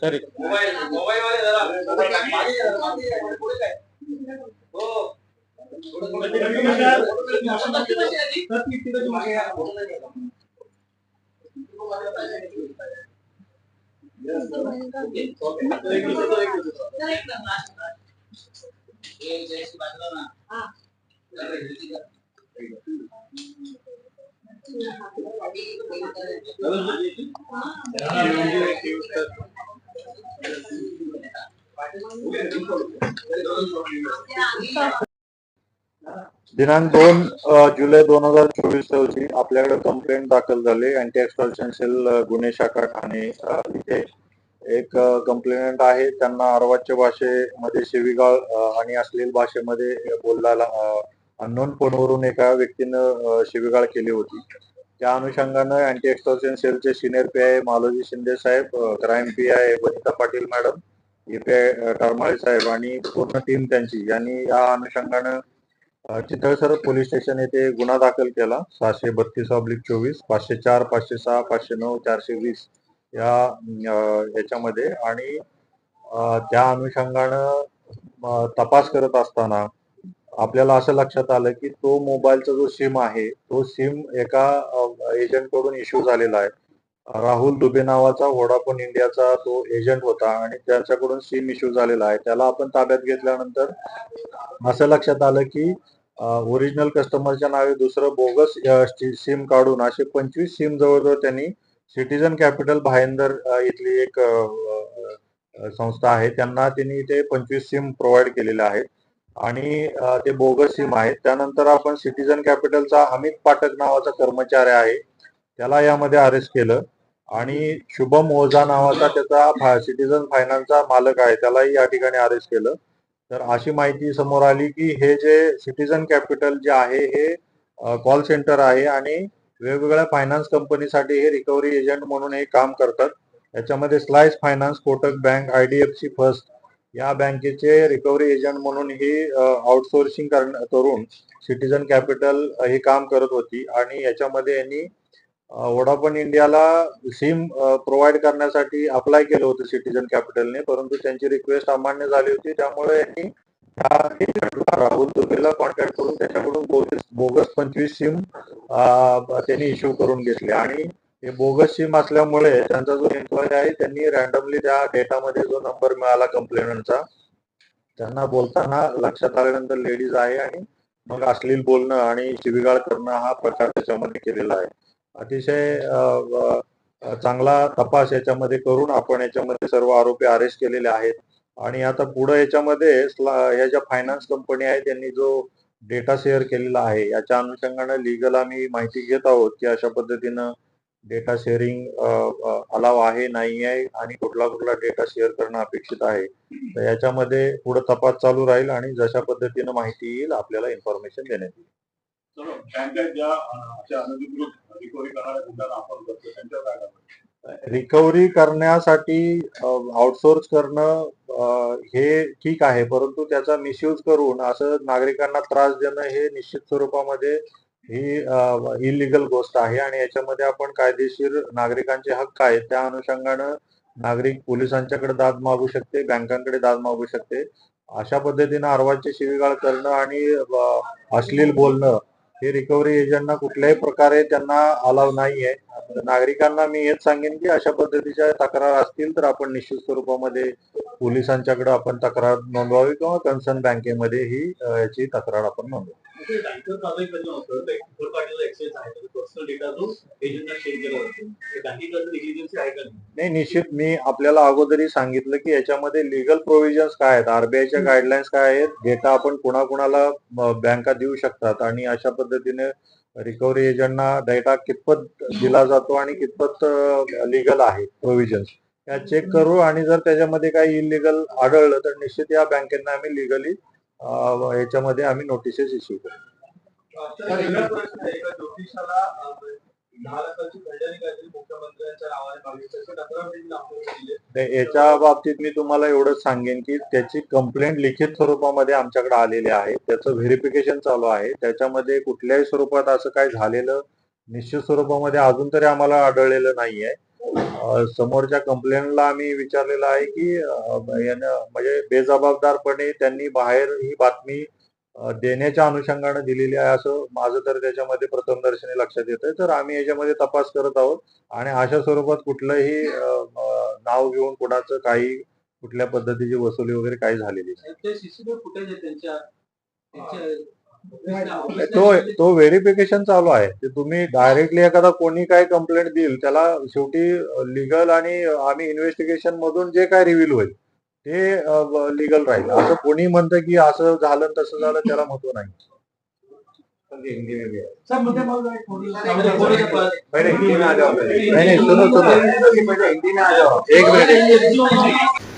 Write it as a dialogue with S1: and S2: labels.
S1: Sorry
S2: mobile mobile वाले जरा mobile मागे जरा, मागे जरा, पुढे काय हो
S1: दिनांक दोन जुलै दोन हजार चोवीस रोजी आपल्याकडे कंप्लेंट दाखल झाली. अँटी एक्सटॉर्शन सेल गुन्हे शाखा ठाणे इथे. एक कंप्लेनंट आहे. त्यांना अर्वाच्य भाषेमध्ये शिवीगाळ आणि अश्लील भाषेमध्ये बोलला अननोन फोनवरून एका व्यक्तीनं शिवीगाळ केली होती. त्या अनुषंगानं अँटी एक्सटॉर्शन सेलचे senior P I Maloji Shinde Saheb crime P I Vanita Patil madam A Tarmale साहेब आणि पूर्ण टीम त्यांची यांनी या अनुषंगानं चितळसर पोलीस स्टेशन येथे गुन्हा दाखल केला. सहाशे बत्तीस ऑब्लिक चोवीस पाचशे चार पाचशे सहा पाचशे नऊ चारशे वीस. या ह्याच्यामध्ये आणि त्या अनुषंगानं तपास करत असताना आपल्याला असं लक्षात आलं की तो मोबाईलचा जो सिम आहे तो सिम एका एजंटकडून इश्यू झालेला आहे. राहुल दुबे नावाचा व्होडाफोन इंडियाचा तो एजंट होता आणि त्याच्याकडून सिम इश्यू झालेला आहे. त्याला आपण ताब्यात घेतल्यानंतर असं लक्षात आलं की ओरिजिनल कस्टमरच्या नावे दुसरं बोगस सिम काढून असे पंचवीस सिम जवळजवळ त्यांनी सिटीजन कॅपिटल भायंदर इथली एक संस्था आहे. त्यांना त्यांनी ते पंचवीस सिम प्रोव्हाइड केलेले आहेत. आणि ते बोगस सिम आहेत. त्यानंतर आपण सिटीजन कॅपिटलचा अमित पाठक नावाचा कर्मचारी आहे. त्याला यामध्ये अरेस्ट केलं. आणि शुभम ओझा नावाचा त्याचा सिटीजन फायनान्सचा मालक आहे. त्यालाही या ठिकाणी अरेस्ट केलं. तर अशी माहिती समोर आली की हे जे सिटीजन कॅपिटल जे आहे हे कॉल सेंटर आहे. आणि वेगवेगळ्या फायनान्स कंपनीसाठी हे रिकव्हरी एजंट म्हणून हे काम करतात. याच्यामध्ये slice finance Kotak bank I D F C first या बँकेचे रिकव्हरी एजंट म्हणून ही आउटसोर्सिंग करून सिटीजन कॅपिटल हे काम करत होती. आणि याच्यामध्ये यांनी वोडाफोन इंडियाला सिम प्रोव्हाइड करण्यासाठी अप्लाय केलं होतं सिटीजन कॅपिटलने परंतु त्यांची रिक्वेस्ट अमान्य झाली होती. त्यामुळे यांनी राहुल दुबेला कॉन्टॅक्ट करून त्याच्याकडून बोगस पंचवीस सिम त्यांनी इश्यू करून घेतले. आणि हे बोगस सिम असल्यामुळे त्यांचा जो एम्प्लॉई आहे त्यांनी रॅन्डमली त्या डेटामध्ये जो नंबर मिळाला कंप्लेनंटचा त्यांना बोलताना लक्षात आल्यानंतर लेडीज आहे आणि मग अश्लील बोलणं आणि शिवीगाळ करणं हा प्रकार त्याच्यामध्ये केलेला आहे. अतिशय चांगला तपास याच्यामध्ये करून आपण याच्यामध्ये सर्व आरोपी अरेस्ट केलेले आहेत. आणि आता पुढे याच्यामध्ये या ज्या फायनान्स कंपनी आहे त्यांनी जो डेटा शेअर केलेला आहे याच्या अनुषंगाने लिगल आम्ही माहिती घेत आहोत की अशा पद्धतीनं डेटा शेअरिंग अलाव आहे नाही आहे आणि कुठला कुठला डेटा शेअर करणं अपेक्षित आहे. तर याच्यामध्ये पुढे तपास चालू राहील आणि जशा पद्धतीनं माहिती येईल आपल्याला इन्फॉर्मेशन देण्यात येईल.
S3: ज्या अशा अनधिकृत रिकव्हरी करणाऱ्या गुंडांना आपण करतो. त्यांच्या काय
S1: रिकव्हरी करण्यासाठी आउटसोर्स करणं हे ठीक आहे. परंतु त्याचा मिसयूज करून असं नागरिकांना त्रास देणं हे निश्चित स्वरूपामध्ये ही इलिगल गोष्ट आहे. आणि याच्यामध्ये आपण कायदेशीर नागरिकांचे हक्क आहेत. त्या अनुषंगानं नागरिक पोलिसांच्याकडे दाद मागू शकते बँकांकडे दाद मागू शकते. अशा पद्धतीनं अर्वाची शिवीगाळ करणं आणि अश्लील बोलणं हे रिकव्हरी एजंटना कुठल्याही प्रकारे त्यांना अलाव नाहीये. नागरिकांना मी हेच सांगेन की अशा पद्धतीच्या तक्रार असतील तर आपण निश्चित स्वरूपामध्ये पोलिसांच्याकडे आपण तक्रार नोंदवावी किंवा कन्सर्न बँकेमध्ये ही याची तक्रार आपण नोंदवावी
S3: कारवाई करणं होतं एक्सेस आहे. पर्सनल डेटा जो एजंटला शेअर केला जातो निग्लिजन्सी आहे का नाही?
S1: निश्चित. मी आपल्याला अगोदरही सांगितलं की याच्यामध्ये लिगल प्रोव्हिजन्स काय आहेत? आरबीआयच्या गाईडलाईन्स काय आहेत? डेटा आपण कुणाकुणाला बँका देऊ शकतात? आणि अशा पद्धतीने रिकव्हरी एजंटना डेटा कितपत दिला जातो आणि कितपत लिगल आहे? प्रोव्हिजन्स त्या चेक करू आणि जर त्याच्यामध्ये काही इलिगल आढळलं तर निश्चित या बँकेना आम्ही लिगली याच्यामध्ये आम्ही नोटिसेस इश्यू करू याच्या बाबतीत मी तुम्हाला एवढंच सांगेन की त्याची कंप्लेंट लिखित स्वरूपामध्ये आमच्याकडे आलेली आहे. त्याचं व्हेरिफिकेशन चालू आहे. त्याच्यामध्ये कुठल्याही स्वरूपात असं काही झालेलं निश्चित स्वरूपामध्ये अजून तरी आम्हाला आढळलेलं नाहीये. समोरच्या कंप्लेंटला आम्ही विचारलेलं आहे की यानं म्हणजे बेजबाबदारपणे त्यांनी बाहेर ही बातमी देण्याच्या अनुषंगाने दिलेली आहे असं माझं तर त्याच्यामध्ये प्रथमदर्शनी लक्षात येतंय तर आम्ही याच्यामध्ये तपास करत आहोत आणि अशा स्वरूपात कुठलंही नाव घेऊन कुणाचं काही कुठल्या पद्धतीची वसुली वगैरे काही झालेली नाही.
S2: ते
S1: तो व्हेरिफिकेशन चालू आहे. ते तुम्ही डायरेक्टली एखादा कोणी काय कंप्लेंट देईल त्याला शेवटी लिगल आणि आम्ही इन्व्हेस्टिगेशन मधून जे काय रिव्हील होईल ते लिगल राहील. असं कोणी म्हणतं की असं झालं तसं झालं त्याला महत्त्व नाही.
S2: सर मुझे बोल रहे थोड़ी
S1: नहीं नहीं सुनो सुनो. एक मिनिट.